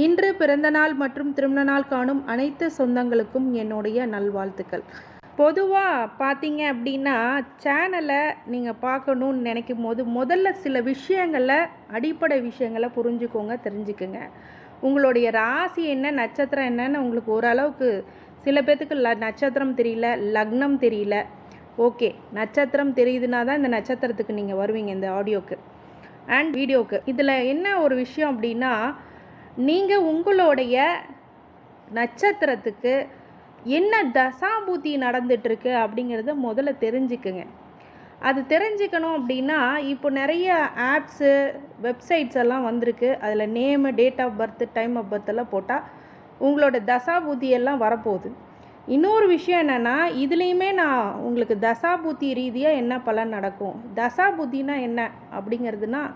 இன்று பிறந்த நாள் மற்றும் திருமண நாள் காணும் அனைத்து சொந்தங்களுக்கும் என்னுடைய நல்வாழ்த்துக்கள். பொதுவாக பார்த்தீங்க அப்படின்னா சேனலை நீங்கள் பார்க்கணுன்னு நினைக்கும் போது முதல்ல சில விஷயங்களை அடிப்படை விஷயங்களை புரிஞ்சுக்கோங்க தெரிஞ்சுக்குங்க. உங்களுடைய ராசி என்ன நட்சத்திரம் என்னன்னு உங்களுக்கு ஓரளவுக்கு சில பேர்த்துக்கு ல நட்சத்திரம் தெரியல லக்னம் தெரியல. ஓகே நட்சத்திரம் தெரியுதுன்னா தான் இந்த நட்சத்திரத்துக்கு நீங்கள் வருவீங்க இந்த ஆடியோக்கு. அண்ட் வீடியோக்கு. இதில் என்ன ஒரு விஷயம் அப்படின்னா நீங்கள் உங்களுடைய நட்சத்திரத்துக்கு என்ன தசாபூதி நடந்துட்டுருக்கு அப்படிங்கிறத முதல்ல தெரிஞ்சுக்குங்க. அது தெரிஞ்சுக்கணும் அப்படின்னா இப்போ நிறைய ஆப்ஸு வெப்சைட்ஸ் எல்லாம் வந்திருக்கு. அதில் name date of birth time of birth எல்லாம் போட்டால் உங்களோட தசாபூதி எல்லாம் வரப்போகுது. இன்னொரு விஷயம் என்னென்னா இதுலேயுமே நான் உங்களுக்கு தசாபூத்தி ரீதியாக என்ன பலன் நடக்கும்? தசாபுத்தினா என்ன அப்படிங்கிறதுனா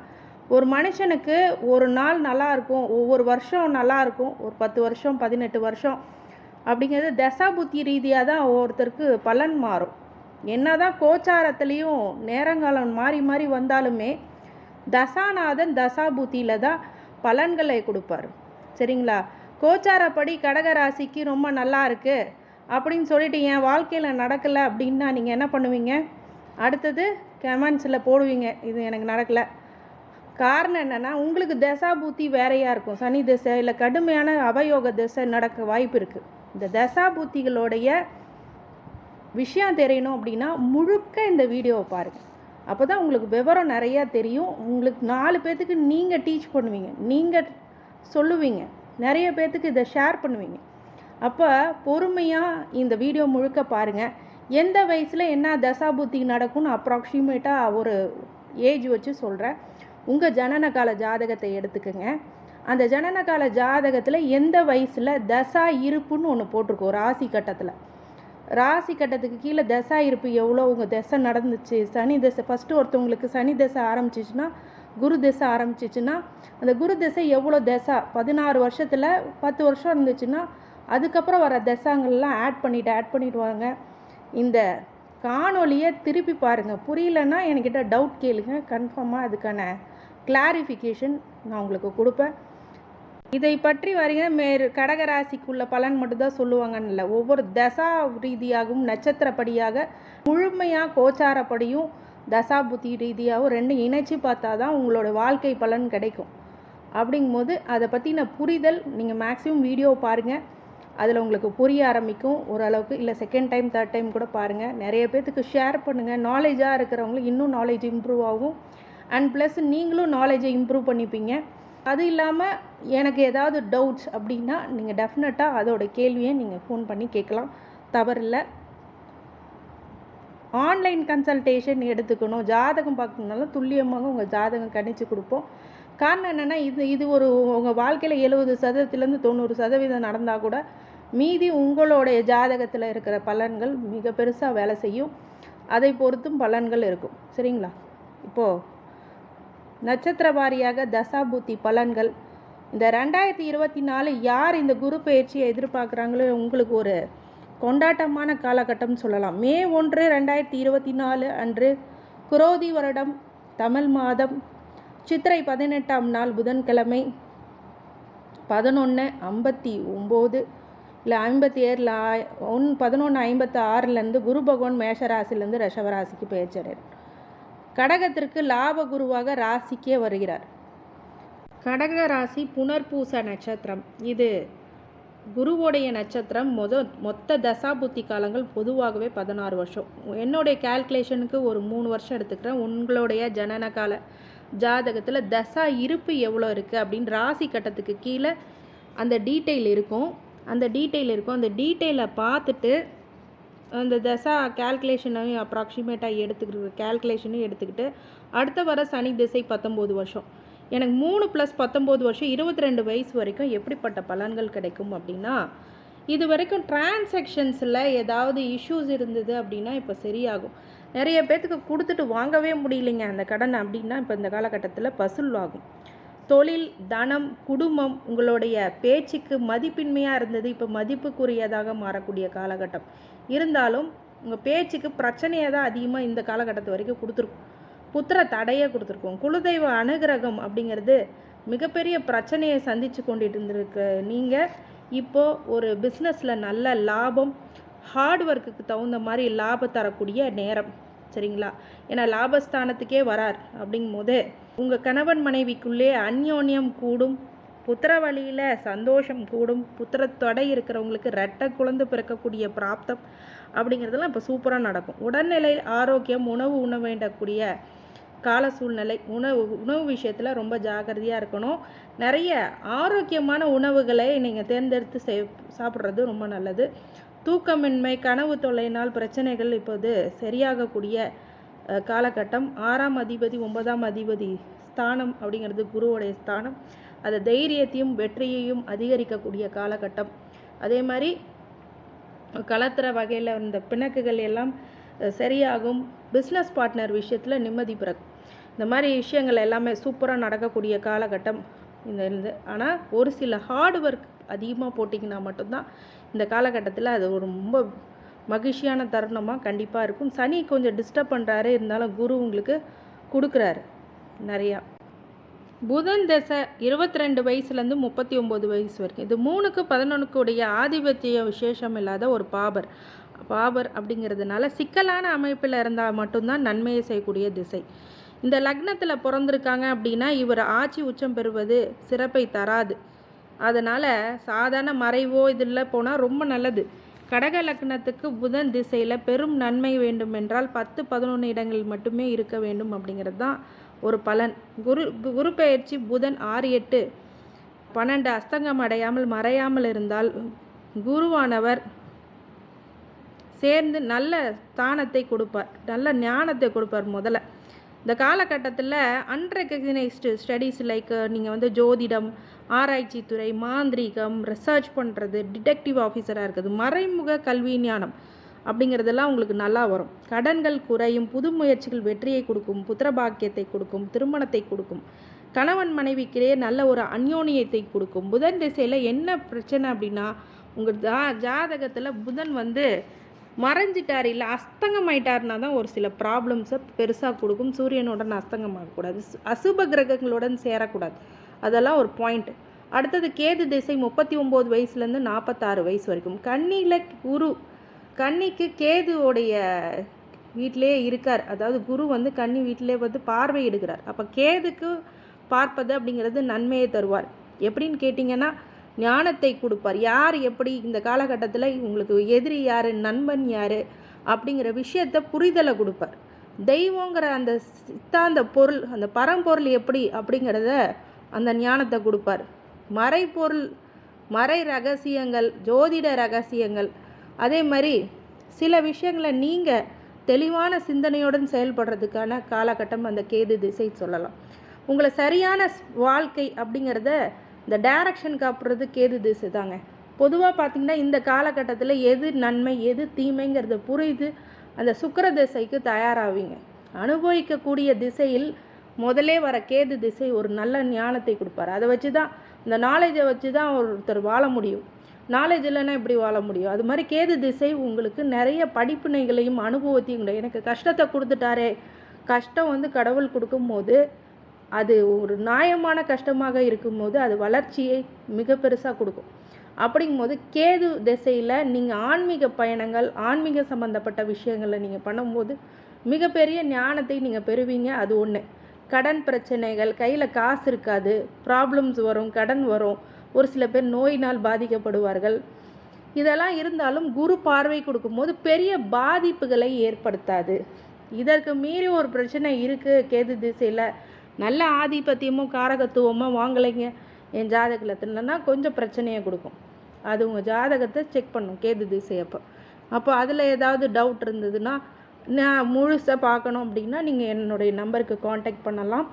ஒரு மனுஷனுக்கு ஒரு நாள் நல்லா இருக்கும் ஒவ்வொரு வருஷம் நல்லா இருக்கும் ஒரு பத்து வருஷம் பதினெட்டு வருஷம் அப்படிங்கிறது தசாபுத்தி ரீதியாக தான் ஒவ்வொருத்தருக்கு பலன் மாறும். என்ன தான் கோச்சாரத்துலேயும் நேரங்காலம் மாறி மாறி வந்தாலுமே தசாநாதன் தசாபுத்தியில் தான் பலன்களை கொடுப்பார். சரிங்களா? கோச்சாரப்படி கடகராசிக்கு ரொம்ப நல்லா இருக்குது அப்படின்னு சொல்லிட்டு என் வாழ்க்கையில் நடக்கலை அப்படின்னா நீங்கள் என்ன பண்ணுவீங்க? அடுத்தது கமெண்ட்ஸில் போடுவீங்க இது எனக்கு நடக்கலை. காரணம் என்னென்னா உங்களுக்கு தசாபூத்தி வேறையாக இருக்கும். சனி திசை இல்லை கடுமையான அவயோக திசை நடக்க வாய்ப்பு இருக்குது இந்த தசாபூத்திகளுடைய விஷயம் தெரியணும் அப்படின்னா முழுக்க இந்த வீடியோவை பாருங்கள் அப்போ தான் உங்களுக்கு விவரம் நிறையா தெரியும். உங்களுக்கு நாலு பேர்த்துக்கு நீங்கள் டீச் பண்ணுவீங்க. நீங்கள் சொல்லுவீங்க. நிறைய பேர்த்துக்கு இதை ஷேர் பண்ணுவீங்க. அப்போ பொறுமையாக இந்த வீடியோ முழுக்க பாருங்கள் எந்த வயசில் என்ன தசாபுத்தி நடக்கும்னு அப்ராக்சிமேட்டாக ஒரு ஏஜ் வச்சு சொல்கிறேன் உங்கள் ஜனன கால ஜாதகத்தை எடுத்துக்கோங்க. அந்த ஜனன கால ஜாதகத்தில் எந்த வயசில் தசா இருப்புன்னு ஒன்று போட்டிருக்கோம் ராசி கட்டத்தில். ராசி கட்டத்துக்கு கீழே தசா இருப்பு எவ்வளோ? உங்கள் தசை நடந்துச்சு சனி தசை ஃபஸ்ட்டு ஒருத்தவங்களுக்கு சனி தசை ஆரம்பிச்சிச்சுன்னா குரு தசை ஆரம்பிச்சிச்சுன்னா அந்த குரு தசை எவ்வளோ தசா? பதினாறு வருஷத்தில் பத்து வருஷம் இருந்துச்சுன்னா அதுக்கப்புறம் வர தசாங்கள்லாம் ஆட் பண்ணிவிட்டு ஆட் பண்ணிவிடுவாங்க இந்த காணொலியை திருப்பி பாருங்கள் புரியலன்னா என்கிட்ட டவுட் கேளுங்க. கன்ஃபார்மாக அதுக்கான கிளாரிஃபிகேஷன் நான் உங்களுக்கு கொடுப்பேன். இதை பற்றி வரீங்க மேற் கடகராசிக்குள்ள பலன் மட்டும்தான் சொல்லுவாங்கன்னு இல்லை. ஒவ்வொரு தசா ரீதியாகவும் நட்சத்திரப்படியாக முழுமையாக கோச்சாரப்படியும் தசா புத்தி ரீதியாகவும் ரெண்டும் இணைச்சி பார்த்தா தான் உங்களோட வாழ்க்கை பலன் கிடைக்கும். அப்படிங்கும்போது அதை பற்றின புரிதல் நீங்கள் மேக்ஸிமம் வீடியோ பாருங்கள் அதில் உங்களுக்கு புரிய ஆரம்பிக்கும். ஓரளவுக்கு இல்லை செகண்ட் டைம் தேர்ட் டைம் கூட பாருங்கள் நிறைய பேர்த்துக்கு ஷேர் பண்ணுங்கள் நாலேஜாக இருக்கிறவங்களுக்கு இன்னும் நாலேஜ் இம்ப்ரூவ் ஆகும். அண்ட் ப்ளஸ் நீங்களும் நாலேஜை இம்ப்ரூவ் பண்ணிப்பீங்க. அது இல்லாமல் எனக்கு ஏதாவது டவுட்ஸ் அப்படின்னா நீங்கள் டெஃபினட்டாக அதோட கேள்வியை நீங்கள் ஃபோன் பண்ணி கேட்கலாம். தவறில்லை. ஆன்லைன் கன்சல்டேஷன் எடுத்துக்கணும். ஜாதகம் பார்க்கணுனாலும் துல்லியமாக உங்கள் ஜாதகம் கணிச்சு கொடுப்போம். காரணம் என்னென்னா இது இது ஒரு உங்கள் வாழ்க்கையில் எழுபது சதவீதத்துலேருந்து தொண்ணூறு சதவீதம் நடந்தால் கூட மீதி உங்களுடைய ஜாதகத்தில் இருக்கிற பலன்கள் மிக பெருசாக வேலை செய்யும். அதை பொறுத்தும் பலன்கள் இருக்கும். சரிங்களா? இப்போது நட்சத்திர வாரியாக தசாபூத்தி பலன்கள். இந்த ரெண்டாயிரத்தி இருபத்தி நாலு யார் இந்த குரு பயிற்சியை எதிர்பார்க்குறாங்களோ உங்களுக்கு ஒரு கொண்டாட்டமான காலகட்டம் சொல்லலாம். மே ஒன்று ரெண்டாயிரத்தி இருபத்தி நாலு அன்று குரோதி வருடம் தமிழ் மாதம் சித்திரை பதினெட்டாம் நாள் புதன்கிழமை பதினொன்று ஐம்பத்தி ஒம்பது இல்லை ஐம்பத்தி ஏழில் ஒன் பதினொன்று ஐம்பத்தி ஆறுலேருந்து குரு பகவான் மேஷராசிலேருந்து ரிஷவராசிக்கு பெயர்ச்சடைகிறார் கடகத்திற்கு லாப குருவாக ராசிக்கே வருகிறார். கடக ராசி புனர்பூச நட்சத்திரம். இது குருவோடைய நட்சத்திரம். மொத மொத்த தசாபுத்தி காலங்கள் பொதுவாகவே பதினாறு வருஷம். என்னுடைய கால்குலேஷனுக்கு ஒரு மூணு வருஷம் எடுத்துக்கிறேன். உங்களுடைய ஜனன கால ஜாதகத்தில் தசா இருப்பு எவ்வளோ இருக்குது அப்படின்னு ராசி கட்டத்துக்கு கீழே அந்த டீட்டெயில் இருக்கும். அந்த டீட்டெயில் இருக்கும். அந்த டீட்டெயிலை பார்த்துட்டு அந்த தசா கால்குலேஷனையும் அப்ராக்சிமேட்டாக எடுத்துக்கிட்டு கால்குலேஷனையும் எடுத்துக்கிட்டு அடுத்த வர சனி திசை பத்தொம்போது வருஷம். எனக்கு மூணு ப்ளஸ் பத்தொம்போது வருஷம் இருபத்தி ரெண்டு வயசு வரைக்கும் எப்படிப்பட்ட பலன்கள் கிடைக்கும் அப்படின்னா இது வரைக்கும் டிரான்சாக்ஷன்ஸில் ஏதாவது இஷ்யூஸ் இருந்தது அப்படின்னா இப்போ சரியாகும். நிறைய பேர்த்துக்கு கொடுத்துட்டு வாங்கவே முடியலைங்க. அந்த கடன் அப்படின்னா இப்போ இந்த காலகட்டத்தில் வசூல் ஆகும். தொழில் தனம் குடும்பம் உங்களுடைய பேச்சுக்கு மதிப்பின்மையாக இருந்தது. இப்போ மதிப்புக்குரியதாக மாறக்கூடிய காலகட்டம். இருந்தாலும் உங்கள் பேச்சுக்கு பிரச்சனையை தான் அதிகமாக இந்த காலகட்டத்து வரைக்கும் கொடுத்துருக்கும். புத்திர தடையை கொடுத்துருக்கோம். குலதெய்வ அனுகிரகம் அப்படிங்கிறது மிகப்பெரிய பிரச்சனையை சந்தித்து கொண்டுட்டு இருந்திருக்க நீங்கள் இப்போது ஒரு பிஸ்னஸில் நல்ல லாபம் ஹார்ட் ஒர்க்குக்கு தகுந்த மாதிரி லாபம் தரக்கூடிய நேரம். சரிங்களா? ஏன்னா லாபஸ்தானத்துக்கே வரார் அப்படிங்கும் போது உங்கள் கணவன் மனைவிக்குள்ளே அந்யோன்யம் கூடும். புத்திர வழியில் சந்தோஷம் கூடும் புத்திர தொடை இருக்கிறவங்களுக்கு ரெட்டை குழந்தை பிறக்கக்கூடிய பிராப்தம் அப்படிங்கிறதெல்லாம் இப்போ சூப்பராக நடக்கும். உடல்நிலை ஆரோக்கியம் உணவு உண்ண வேண்டக்கூடிய கால சூழ்நிலை உணவு உணவு விஷயத்தில் ரொம்ப ஜாக்கிரதையாக இருக்கணும். நிறைய ஆரோக்கியமான உணவுகளை நீங்கள் தேர்ந்தெடுத்து செய் சாப்பிட்றது ரொம்ப நல்லது. தூக்கமின்மை கனவு தொல்லையினால் பிரச்சனைகள் இப்போது சரியாகக்கூடிய காலகட்டம். ஆறாம் அதிபதி ஒன்பதாம் அதிபதி ஸ்தானம் அப்படிங்கிறது குருவோடைய ஸ்தானம். அது தைரியத்தையும் வெற்றியையும் அதிகரிக்கக்கூடிய காலகட்டம். அதே மாதிரி கலத்துற வகையில் இந்த பிணக்குகள் எல்லாம் சரியாகும். பிஸ்னஸ் பார்ட்னர் விஷயத்தில் நிம்மதி பிறக்கும். இந்த மாதிரி விஷயங்கள் எல்லாமே சூப்பராக நடக்கக்கூடிய காலகட்டம் இந்த ஆனால் ஒரு சில ஹார்ட் ஒர்க் அதிகமாக போட்டிங்கன்னா மட்டும்தான் இந்த காலகட்டத்தில் அது ஒரு ரொம்ப மகிழ்ச்சியான தருணமாக கண்டிப்பாக இருக்கும். சனி கொஞ்சம் டிஸ்டர்ப் பண்ணுறாரு இருந்தாலும் குரு உங்களுக்கு கொடுக்குறாரு. நிறையா. புதன் தசை இருபத்தி ரெண்டு வயசுலேருந்து முப்பத்தி ஒம்பது வயசு வரைக்கும். இது மூணுக்கு பதினொன்றுக்குடைய ஆதிபத்திய விசேஷம் இல்லாத ஒரு பாபர். பாபர் அப்படிங்கிறதுனால சிக்கலான அமைப்பில் இருந்தால் மட்டும்தான் நன்மையை செய்யக்கூடிய திசை. இந்த லக்னத்தில் பிறந்திருக்காங்க அப்படின்னா இவர் ஆட்சி உச்சம் பெறுவது சிறப்பை தராது. அதனால் சாதாரண மறைவோ இதில் போனால் ரொம்ப நல்லது. கடக லக்னத்துக்கு புதன் திசையில் பெரும் நன்மை வேண்டும் என்றால் பத்து பதினொன்று இடங்கள் மட்டுமே இருக்க வேண்டும் அப்படிங்கிறது தான் ஒரு பலன். குரு குரு பெயர்ச்சி புதன் ஆறு எட்டு. பன்னெண்டு அஸ்தங்கம் அடையாமல் மறையாமல் இருந்தால் குருவானவர் சேர்ந்து நல்ல ஸ்தானத்தை கொடுப்பார். நல்ல ஞானத்தை கொடுப்பார் முதல்ல. இந்த காலகட்டத்தில் அன்ரெகனைஸ்டு ஸ்டடீஸ் லைக் நீங்கள் வந்து ஜோதிடம் ஆராய்ச்சித்துறை மாந்திரீகம் ரிசர்ச் பண்ணுறது டிடெக்டிவ் ஆஃபீஸராக இருக்குது மறைமுக கல்வி ஞானம். அப்படிங்கிறதெல்லாம் உங்களுக்கு நல்லா வரும். கடன்கள் குறையும் புது முயற்சிகள் வெற்றியை கொடுக்கும் புத்திரபாக்கியத்தை கொடுக்கும் திருமணத்தை கொடுக்கும். கணவன் மனைவிக்கிடையே நல்ல ஒரு அந்யோனியத்தை கொடுக்கும். புதன் திசையில் என்ன பிரச்சனை அப்படின்னா உங்கள் ஜா ஜாதகத்தில் புதன் வந்து மறைஞ்சிட்டார் இல்லை அஸ்தங்கமாயிட்டாருனா தான் ஒரு சில ப்ராப்ளம்ஸை பெருசாக கொடுக்கும். சூரியனுடன் அஸ்தங்கம் ஆகக்கூடாது அசுப கிரகங்களுடன் சேரக்கூடாது. அதெல்லாம் ஒரு பாயிண்ட் அடுத்தது கேது திசை முப்பத்தி ஒம்பது வயசுலேருந்து நாற்பத்தாறு வயசு வரைக்கும். கண்ணியில் குரு கன்னிக்கு கேதுவோடைய வீட்டிலே இருக்கார். அதாவது குரு வந்து கன்னி வீட்டிலே வந்து பார்வையிடுகிறார். அப்போ கேதுக்கு பார்ப்பது அப்படிங்கிறது நன்மையை தருவார். எப்படின்னு கேட்டிங்கன்னா ஞானத்தை கொடுப்பார். யார் எப்படி இந்த காலகட்டத்தில் உங்களுக்கு எதிரி யார் நண்பன் யார் அப்படிங்கிற விஷயத்தை புரிதலை கொடுப்பார். தெய்வங்கிற அந்த சித்தாந்த பொருள் அந்த பரம்பொருள் எப்படி அப்படிங்கிறத அந்த ஞானத்தை கொடுப்பார். மறைப்பொருள் மறை ரகசியங்கள் ஜோதிட ரகசியங்கள் அதே மாதிரி சில விஷயங்களை நீங்கள் தெளிவான சிந்தனையுடன் செயல்படுறதுக்கான காலகட்டம் அந்த கேது திசை சொல்லலாம். உங்களை சரியான வாழ்க்கை அப்படிங்கிறத இந்த டைரக்ஷன் காப்புறது கேது திசை தாங்க. பொதுவாக பார்த்தீங்கன்னா இந்த காலகட்டத்தில் எது நன்மை எது தீமைங்கிறத புரிந்து அந்த சுக்கர திசைக்கு தயாராவீங்க. அனுபவிக்கக்கூடிய திசையில் முதலே வர கேது திசை ஒரு நல்ல ஞானத்தை கொடுப்பாரு. அதை வச்சு தான் இந்த நாலேஜை வச்சு தான் ஒருத்தர் வாழ முடியும். நாலேஜ் இல்லைன்னா எப்படி வாழ முடியும்? அது மாதிரி கேது திசை உங்களுக்கு நிறைய படிப்பினைகளையும் அனுபவத்தையும் கொடு- எனக்கு கஷ்டத்தை கொடுத்துட்டாரே. கஷ்டம் வந்து கடவுள் கொடுக்கும்போது அது ஒரு நியாயமான கஷ்டமாக இருக்கும்போது அது வளர்ச்சியை மிக பெருசாக கொடுக்கும். அப்படிங்கும்போது கேது திசையில் நீங்கள் ஆன்மீக பயணங்கள் ஆன்மீக சம்மந்தப்பட்ட விஷயங்களை நீங்கள் பண்ணும்போது மிகப்பெரிய ஞானத்தை நீங்கள் பெறுவீங்க. அது ஒன்று கடன் பிரச்சனைகள் கையில் காசு இருக்காது. ப்ராப்ளம்ஸ் வரும் கடன் வரும். ஒரு சில பேர் நோயினால் பாதிக்கப்படுவார்கள். இதெல்லாம் இருந்தாலும் குரு பார்வை கொடுக்கும்போது பெரிய பாதிப்புகளை ஏற்படுத்தாது. இதற்கு மீறி ஒரு பிரச்சனை இருக்குது கேது திசையில். நல்ல ஆதிபத்தியமும் காரகத்துவமும் வாங்கலைங்க. என் ஜாதகத்துலன்னா கொஞ்சம் பிரச்சனையை கொடுக்கும். அது உங்கள் ஜாதகத்தை செக் பண்ணும் கேது திசை அப்போ. அப்போ அதில் ஏதாவது டவுட் இருந்ததுன்னா நான் முழுசாக பார்க்கணும் அப்படின்னா நீங்கள் என்னுடைய நம்பருக்கு காண்டாக்ட் பண்ணலாம்.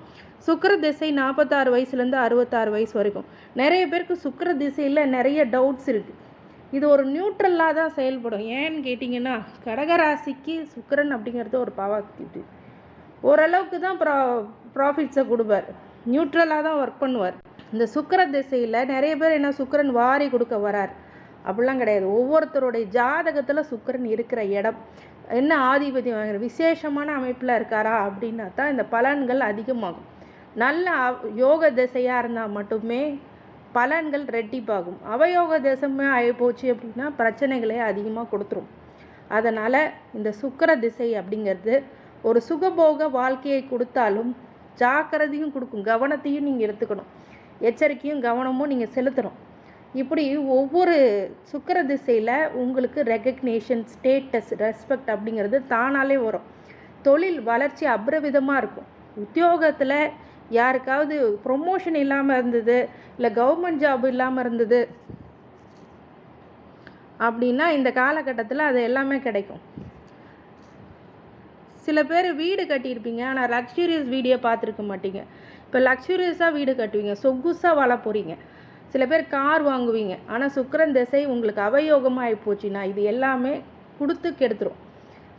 சுக்கர திசை நாற்பத்தாறு வயசுலேருந்து அறுபத்தாறு வயசு வரைக்கும். நிறைய பேருக்கு சுக்கர திசையில் நிறைய டவுட்ஸ் இருக்குது இது ஒரு நியூட்ரலாக தான் செயல்படும். ஏன்னு கேட்டிங்கன்னா கடகராசிக்கு சுக்கரன் அப்படிங்கிறது ஒரு பவாக்டிவிட்டி ஓரளவுக்கு தான் ப்ரா ப்ராஃபிட்ஸை கொடுப்பார். நியூட்ரலாக தான் ஒர்க் பண்ணுவார். இந்த சுக்கர திசையில் நிறைய பேர் என்ன சுக்கரன் வாரி கொடுக்க வரார். அப்படிலாம் கிடையாது. ஒவ்வொருத்தருடைய ஜாதகத்தில் சுக்கரன் இருக்கிற இடம். என்ன ஆதிபத்தியம் வாங்குற? விசேஷமான அமைப்பில் இருக்காரா? அப்படின்னா தான் இந்த பலன்கள் அதிகமாகும். நல்ல யோக திசையாக இருந்தால் மட்டுமே பலன்கள் ரெட்டிப்பாகும். அவயோக திசமே ஆகிப்போச்சு அப்படின்னா பிரச்சனைகளே அதிகமாக கொடுத்துரும். அதனால் இந்த சுக்கிர திசை அப்படிங்கிறது ஒரு சுகபோக வாழ்க்கையை கொடுத்தாலும் ஜாக்கிரதையும் கொடுக்கும். கவனத்தையும் நீங்கள் எடுத்துக்கணும். எச்சரிக்கையும் கவனமும் நீங்கள் செலுத்தணும். இப்படி ஒவ்வொரு சுக்கர திசையில் உங்களுக்கு ரெகக்னேஷன் ஸ்டேட்டஸ் ரெஸ்பெக்ட் அப்படிங்கிறது தானாலே வரும். தொழில் வளர்ச்சி அபரிவிதமாக இருக்கும். உத்தியோகத்தில் யாருக்காவது ப்ரொமோஷன் இல்லாமல் இருந்தது இல்லை கவர்மெண்ட் ஜாப் இல்லாமல் இருந்தது அப்படின்னா இந்த காலகட்டத்தில் அது எல்லாமே கிடைக்கும். சில பேர் வீடு கட்டியிருப்பீங்க ஆனால் லக்ஸூரியஸ் வீடியோ பார்த்துருக்க மாட்டீங்க. இப்போ லக்ஸூரியஸாக வீடு கட்டுவீங்க சொகுசாக வாழ போகிறீங்க சில பேர் கார் வாங்குவீங்க. ஆனால் சுக்கரன் திசை உங்களுக்கு அவயோகமாக போச்சுன்னா இது எல்லாமே கொடுத்து கெடுத்துரும்.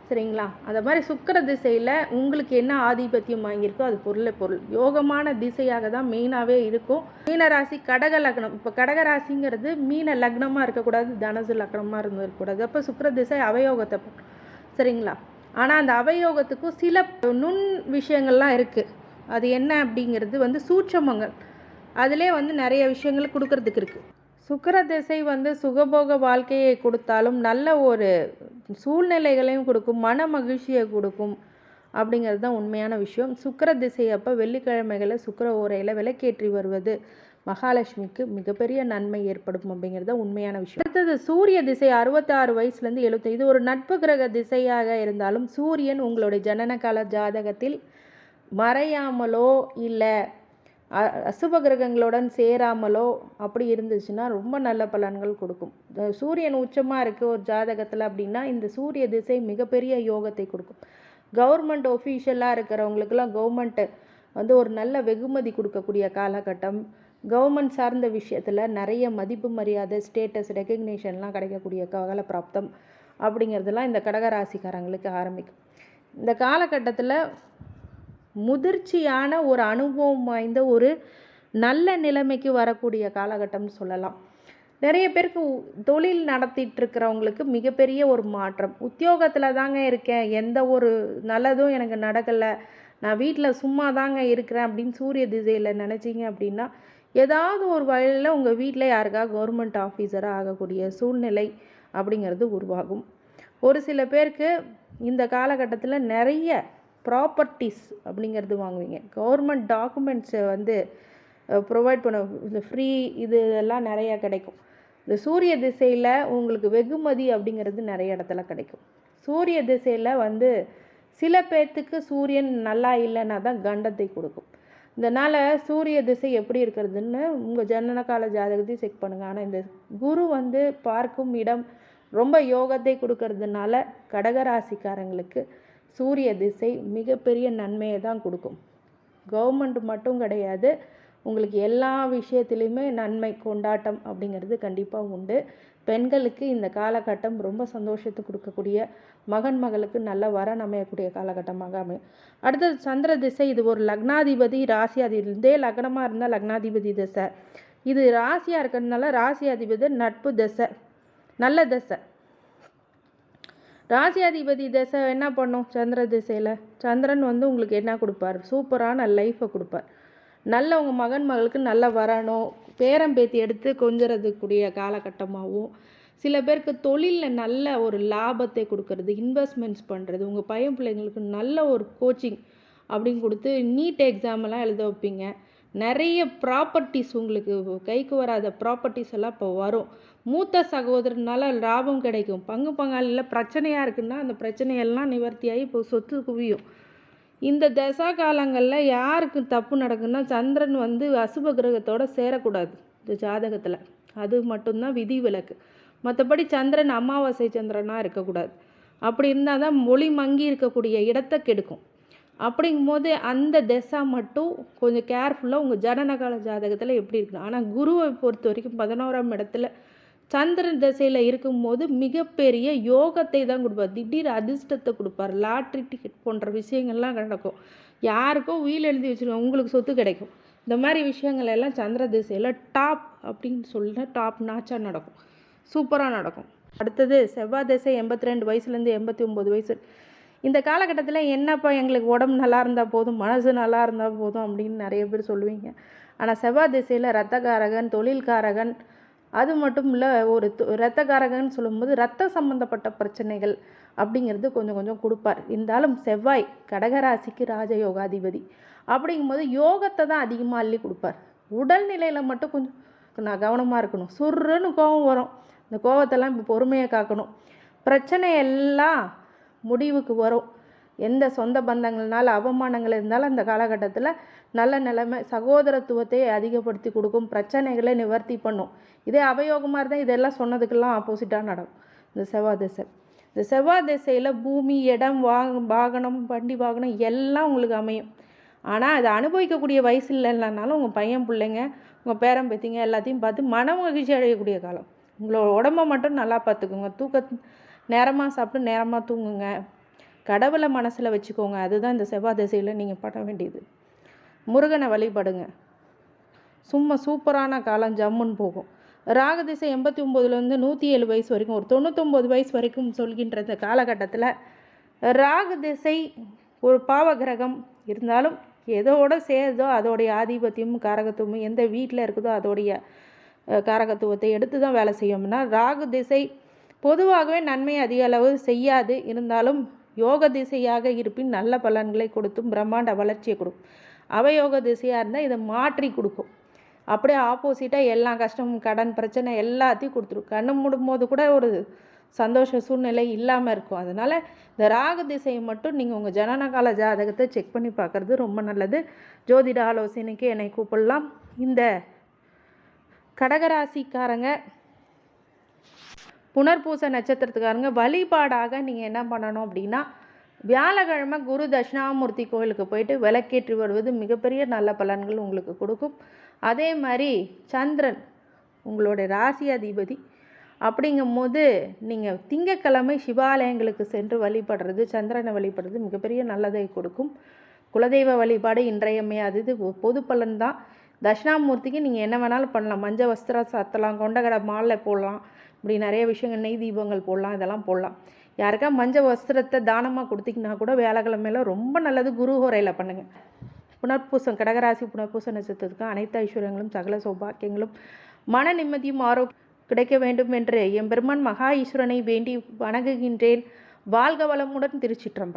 சரிங்களா? அந்த மாதிரி சுக்கர திசையில் உங்களுக்கு என்ன ஆதிபத்தியம் வாங்கியிருக்கோ அது பொருளை பொருள். யோகமான திசையாக தான் மெயினாகவே இருக்கும். மீனராசி கடக லக்னம். இப்போ கடக ராசிங்கிறது மீன லக்னமாக இருக்கக்கூடாது தனுசு லக்னமாக இருந்திருக்கக்கூடாது. அப்போ சுக்கர திசை அவயோகத்தை சரிங்களா? ஆனால் அந்த அவயோகத்துக்கும் சில நுண் விஷயங்கள்லாம் இருக்குது அது என்ன அப்படிங்கிறது வந்து சூட்சமங்கள். அதிலே வந்து நிறைய விஷயங்கள் கொடுக்கறதுக்கு இருக்குது சுக்கிர திசை வந்து சுகபோக வாழ்க்கையை கொடுத்தாலும் நல்ல ஒரு சூழ்நிலைகளையும் கொடுக்கும் மன மகிழ்ச்சியை கொடுக்கும் அப்படிங்கிறது தான் உண்மையான விஷயம். சுக்கர திசை அப்போ வெள்ளிக்கிழமைகளை சுக்கிர ஓரையில் விளக்கேற்றி வருவது மகாலட்சுமிக்கு மிகப்பெரிய நன்மை ஏற்படும் அப்படிங்கிறது தான் உண்மையான விஷயம். அடுத்தது சூரிய திசை அறுபத்தாறு வயசுலேருந்து எழுபத்தி இது ஒரு நட்பு கிரக திசையாக இருந்தாலும் சூரியன் உங்களுடைய ஜனன கால ஜாதகத்தில் மறையாமலோ இல்லை அசுப கிரகங்களுடன் சேராமலோ அப்படி இருந்துச்சுன்னா ரொம்ப நல்ல பலன்கள் கொடுக்கும். சூரியன் உச்சமாக இருக்குது ஒரு ஜாதகத்தில் அப்படின்னா இந்த சூரிய திசை மிகப்பெரிய யோகத்தை கொடுக்கும். கவர்மெண்ட் ஒஃபீஷியலாக இருக்கிறவங்களுக்கெல்லாம் கவர்மெண்ட்டு வந்து ஒரு நல்ல வெகுமதி கொடுக்கக்கூடிய காலகட்டம். கவர்மெண்ட் சார்ந்த விஷயத்தில் நிறைய மதிப்பு மரியாதை ஸ்டேட்டஸ் ரெக்கக்னேஷன்லாம் கிடைக்கக்கூடிய கால பிராப்தம் அப்படிங்கிறதெல்லாம் இந்த கடகராசிக்காரங்களுக்கு ஆரம்பிக்கும். இந்த காலகட்டத்தில் முதிர்ச்சியான ஒரு அனுபவம் வாய்ந்த ஒரு நல்ல நிலைமைக்கு வரக்கூடிய காலகட்டம்னு சொல்லலாம். நிறைய பேருக்கு தொழில் நடத்திட்டு இருக்கிறவங்களுக்கு மிகப்பெரிய ஒரு மாற்றம். உத்தியோகத்தில் தாங்க இருக்கேன். எந்த ஒரு நல்லதும் எனக்கு நடக்கலை. நான் வீட்டில் சும்மா தாங்க இருக்கிறேன் அப்படின்னு சூரிய திசையில் நினச்சிங்க அப்படின்னா ஏதாவது ஒரு வகையில் உங்கள் வீட்டில் யாருக்காவது கவர்மெண்ட் ஆஃபீஸராக ஆகக்கூடிய சூழ்நிலை அப்படிங்கிறது உருவாகும். ஒரு சில பேருக்கு இந்த காலகட்டத்தில் நிறைய ப்ராப்பர்ட்டிஸ் அப்படிங்கிறது வாங்குவீங்க. கவர்மெண்ட் டாக்குமெண்ட்ஸை வந்து ப்ரொவைட் பண்ண இந்த ஃப்ரீ இது எல்லாம் நிறையா கிடைக்கும். இந்த சூரிய திசையில் உங்களுக்கு வெகுமதி அப்படிங்கிறது நிறைய இடத்துல கிடைக்கும். சூரிய திசையில் வந்து சில பேர்த்துக்கு சூரியன் நல்லா இல்லைன்னா தான் கண்டத்தை கொடுக்கும். இதனால் சூரிய திசை எப்படி இருக்கிறதுன்னு உங்கள் ஜனனகால ஜாதகத்தையும் செக் பண்ணுங்கள் ஆனால் இந்த குரு வந்து பார்க்கும் இடம் ரொம்ப யோகத்தை கொடுக்கறதுனால கடகராசிக்காரங்களுக்கு சூரிய திசை மிகப்பெரிய நன்மையை தான் கொடுக்கும். கவர்மெண்ட் மட்டும் கிடையாது. உங்களுக்கு எல்லா விஷயத்துலையுமே நன்மை கொண்டாட்டம் அப்படிங்கிறது கண்டிப்பாக உண்டு. பெண்களுக்கு இந்த காலகட்டம் ரொம்ப சந்தோஷத்தை கொடுக்கக்கூடிய மகன் மகளுக்கு நல்ல வரன் அமையக்கூடிய காலகட்டமாக அமையும். அடுத்தது சந்திர திசை இது ஒரு லக்னாதிபதி ராசி இதே லக்னமாக இருந்தால் லக்னாதிபதி திசை. இது ராசியாக இருக்கிறதுனால ராசியாதிபதி நட்பு திசை. நல்ல திசை. ராசியாதிபதி திசை என்ன பண்ணும்? சந்திர திசையில். சந்திரன் வந்து உங்களுக்கு என்ன கொடுப்பார்? சூப்பரான லைஃப்பை கொடுப்பார். நல்ல உங்கள் மகன் மகளுக்கு நல்ல வரணும். பேரம் பேத்தி எடுத்து கொஞ்சறதுக்கூடிய காலகட்டமாகவும் சில பேருக்கு தொழிலில் நல்ல ஒரு லாபத்தை கொடுக்கறது இன்வெஸ்ட்மெண்ட்ஸ் பண்ணுறது உங்கள் பையன் பிள்ளைங்களுக்கு நல்ல ஒரு கோச்சிங் அப்படின்னு கொடுத்து நீட் எக்ஸாமெல்லாம் எழுத வைப்பீங்க. நிறைய ப்ராப்பர்ட்டிஸ் உங்களுக்கு கைக்கு வராத ப்ராப்பர்ட்டிஸ் எல்லாம் இப்போ வரும். மூத்த சகோதரனால லாபம் கிடைக்கும். பங்கு பங்காளியில் பிரச்சனையாக இருக்குன்னா அந்த பிரச்சனையெல்லாம் நிவர்த்தியாகி இப்போ சொத்து குவியும். இந்த தசா காலங்களில் யாருக்கு தப்பு நடக்குன்னா சந்திரன் வந்து அசுப கிரகத்தோட சேரக்கூடாது இந்த ஜாதகத்தில். அது மட்டும்தான் விதி விலக்கு. மற்றபடி சந்திரன் அமாவாசை சந்திரனாக இருக்கக்கூடாது. அப்படி இருந்தால் தான் மொழி மங்கி இருக்கக்கூடிய இடத்தை கெடுக்கும். அப்படிங்கும்போது அந்த திசா மட்டும் கொஞ்சம் கேர்ஃபுல்லாக உங்கள் ஜனனகால ஜாதகத்தில் எப்படி இருக்கணும் ஆனால் குருவை பொறுத்த வரைக்கும் பதினோராம் இடத்துல சந்திரன் திசையில் இருக்கும்போது மிகப்பெரிய யோகத்தை தான் கொடுப்பார். திடீர் அதிர்ஷ்டத்தை கொடுப்பார். லாட்ரி டிக்கெட் போன்ற விஷயங்கள்லாம் நடக்கும். யாருக்கோ உயில் எழுதி வச்சுருக்கோம் உங்களுக்கு சொத்து கிடைக்கும். இந்த மாதிரி விஷயங்கள் எல்லாம் சந்திர திசையில் டாப் அப்படின்னு சொல்லிட்டு டாப் நாச்சாக நடக்கும். சூப்பராக நடக்கும். அடுத்தது செவ்வாய் திசை எண்பத்தி ரெண்டு வயசுலேருந்து எண்பத்தி ஒம்பது வயசு. இந்த காலகட்டத்தில் என்னப்பா எங்களுக்கு உடம்பு நல்லா இருந்தால் போதும் மனசு நல்லா இருந்தால் போதும் அப்படின்னு நிறைய பேர் சொல்லுவீங்க. ஆனால் செவ்வாய் திசையில் ரத்தகாரகன் தொழில்காரகன் அது மட்டும் இல்லை ஒரு து- சொல்லும்போது ரத்த சம்பந்தப்பட்ட பிரச்சனைகள் அப்படிங்கிறது கொஞ்சம் கொஞ்சம் கொடுப்பார். இருந்தாலும் செவ்வாய் கடகராசிக்கு ராஜயோகாதிபதி. அப்படிங்கும்போது யோகத்தை தான் அதிகமாக அள்ளி கொடுப்பார். உடல்நிலையில் மட்டும் கொஞ்சம் நான் கவனமாக இருக்கணும். சுருன்னு கோபம் வரும். இந்த கோவத்தெல்லாம் இப்போ பொறுமையாக காக்கணும். பிரச்சனை எல்லாம் முடிவுக்கு வரும். எந்த சொந்த பந்தங்கள்னால அவமானங்கள் இருந்தாலும் அந்த காலகட்டத்தில் நல்ல நிலைமை சகோதரத்துவத்தை அதிகப்படுத்தி கொடுக்கும் பிரச்சனைகளை நிவர்த்தி பண்ணும். இதே அவயோகமாக இருந்தால் இதெல்லாம் சொன்னதுக்கெல்லாம் ஆப்போசிட்டாக நடக்கும். இந்த செவ்வாய் திசை. இந்த செவ்வாய் திசையில் பூமி இடம் வா வாகனம் வண்டி வாகனம் எல்லாம் உங்களுக்கு அமையும். ஆனால் அதை அனுபவிக்கக்கூடிய வயசு இல்லைன்னாலும் உங்கள் பையன் பிள்ளைங்க உங்கள் பேரன் பேத்திங்க எல்லாத்தையும் பார்த்து மன மகிழ்ச்சி அடையக்கூடிய காலம். உங்களோட உடம்ப மட்டும் நல்லா பார்த்துக்குங்க. தூக்க நேரமாக சாப்பிட்டு நேரமாக தூங்குங்க. கடவுளை மனசில் வச்சுக்கோங்க. அதுதான் இந்த செவ்வாய் திசையில் நீங்கள் பட வேண்டியது. முருகனை வழிபடுங்க. சும்மா சூப்பரான காலம் ஜம்முன்னு போகும். ராகு திசை எண்பத்தி ஒம்போதுலேருந்து நூற்றி ஏழு வயசு வரைக்கும் ஒரு தொண்ணூத்தொம்பது வயசு வரைக்கும் சொல்கின்ற இந்த காலகட்டத்தில் ராகு திசை ஒரு பாவ கிரகம். இருந்தாலும் எதோட சேருதோ அதோடைய ஆதிபத்தியமும் காரகத்துவமும் எந்த வீட்டில் இருக்குதோ அதோடைய காரகத்துவத்தை எடுத்து தான் வேலை செய்யும்னா ராகு திசை பொதுவாகவே நன்மை அதிக அளவு செய்யாது. இருந்தாலும் யோக திசையாக இருப்பின் நல்ல பலன்களை கொடுத்தும் பிரம்மாண்ட வளர்ச்சியை கொடுக்கும் அவயோக திசையாக இருந்தால் இதை மாற்றி கொடுக்கும். அப்படியே ஆப்போசிட்டாக எல்லா கஷ்டமும் கடன் பிரச்சனை எல்லாத்தையும் கொடுத்துரும். கண்ணு மூடும்போது கூட ஒரு சந்தோஷ சூழ்நிலை இல்லாமல் இருக்கும். அதனால் இந்த ராகு திசையை மட்டும் நீங்கள் உங்கள் ஜனனகால ஜாதகத்தை செக் பண்ணி பார்க்குறது ரொம்ப நல்லது. ஜோதிட ஆலோசனைக்கு என்னை கூப்பிடலாம். இந்த கடகராசிக்காரங்க புனர்பூச நட்சத்திரத்துக்காரங்க வழிபாடாக நீங்கள் என்ன பண்ணணும் அப்படின்னா வியாழக்கிழமை குரு தட்சிணாமூர்த்தி கோயிலுக்கு போயிட்டு விளக்கேற்றி வருவது மிகப்பெரிய நல்ல பலன்கள் உங்களுக்கு கொடுக்கும். அதே மாதிரி சந்திரன் உங்களுடைய ராசி அதிபதி அப்படிங்கும்போது நீங்கள் திங்கக்கிழமை சிவாலயங்களுக்கு சென்று வழிபடுறது சந்திரனை வழிபடுறது மிகப்பெரிய நல்லதை கொடுக்கும். குலதெய்வ வழிபாடு இன்றையமையாது இது பொது பலன் தான். தட்சிணாமூர்த்திக்கு நீங்கள் என்ன வேணாலும் பண்ணலாம். மஞ்சள் வஸ்திரம் சாத்தலாம் கொண்டகடை மாலை போடலாம். இப்படி நிறைய விஷயங்கள் நெய் தீபங்கள் போடலாம் இதெல்லாம் போடலாம். யாருக்கா மஞ்சள் வஸ்திரத்தை தானமாக கொடுத்தீங்கன்னா கூட வியாழக்கிழமையில ரொம்ப நல்லது குரு ஹோரையில் பண்ணுங்கள் புனர்பூசம் கடகராசி புனர்பூச நட்சத்திரத்துக்கு அனைத்து ஐஸ்வர்யங்களும் சகல சௌபாக்கியங்களும் மன நிம்மதியும் ஆரோக்கியம் கிடைக்க வேண்டும் என்று எம்பெருமான் மகா ஈஸ்வரனை வேண்டி வணங்குகின்றேன். வாழ்க வளமுடன் திருச்சிற்றம்பலம்.